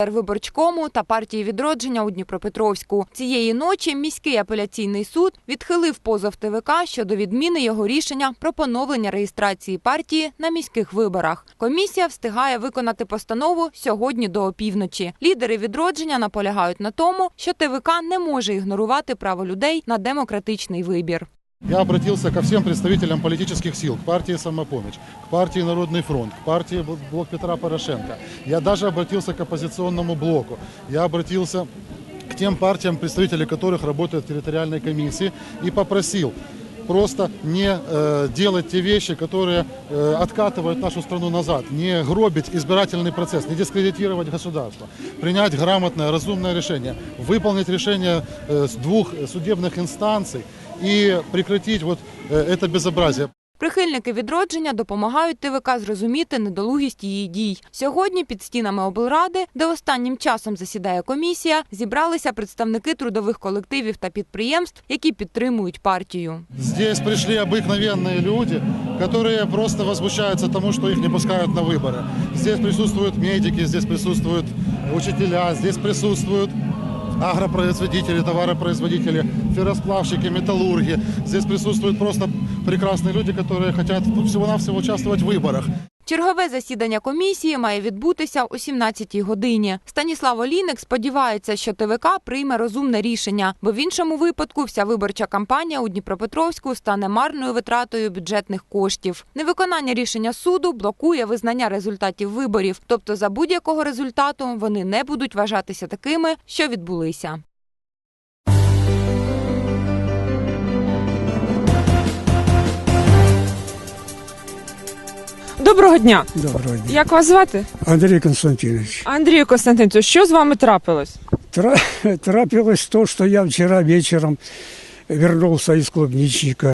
Виборчкому та партії відродження у Дніпропетровську цієї ночі міський апеляційний суд відхилив позов ТВК щодо відміни його рішення про поновлення реєстрації партії на міських виборах. Комісія встигає виконати постанову сьогодні до опівночі. Лідери відродження наполягають на тому, що ТВК не може ігнорувати право людей на демократичний вибір. Я обратился ко всем представителям политических сил, к партии «Самопомощь», к партии «Народный фронт», к партии Бл- «Блок Петра Порошенко». Я даже обратился к оппозиционному блоку. Я обратился к тем партиям, представители которых работают в территориальной комиссии, и попросил просто не э, делать те вещи, которые э, откатывают нашу страну назад, не гробить избирательный процесс, не дискредитировать государство, принять грамотное, разумное решение, выполнить решение э, двух судебных инстанций и прекратить вот э, это безобразие. Прихильники відродження допомагають ТВК зрозуміти недолугість її дій. Сьогодні під стінами облради, де останнім часом засідає комісія, зібралися представники трудових колективів та підприємств, які підтримують партію. Здесь пришли обыкновенные люди, которые просто возмущаются тому, что их не пускают на выборы. Здесь присутствуют медики, здесь присутствуют учителя, здесь присутствуют агропроизводители, товаропроизводители, ферросплавщики, металлурги. Здесь присутствуют просто прекрасные люди, которые хотят ну, всего-навсего участвовать в выборах. Чергове засідання комісії має відбутися о 17-й годині. Станіслав Олійник сподівається, що ТВК прийме розумне рішення, бо в іншому випадку вся виборча кампанія у Дніпропетровську стане марною витратою бюджетних коштів. Невиконання рішення суду блокує визнання результатів виборів, тобто за будь-якого результату вони не будуть вважатися такими, що відбулися. Доброго дня. Доброго дня. Як вас звати? Андрій Константинович, Андрію Константиновичу, що з вами трапилось? тра- трапилось то, что я вчера вечером вернулся из клубничника.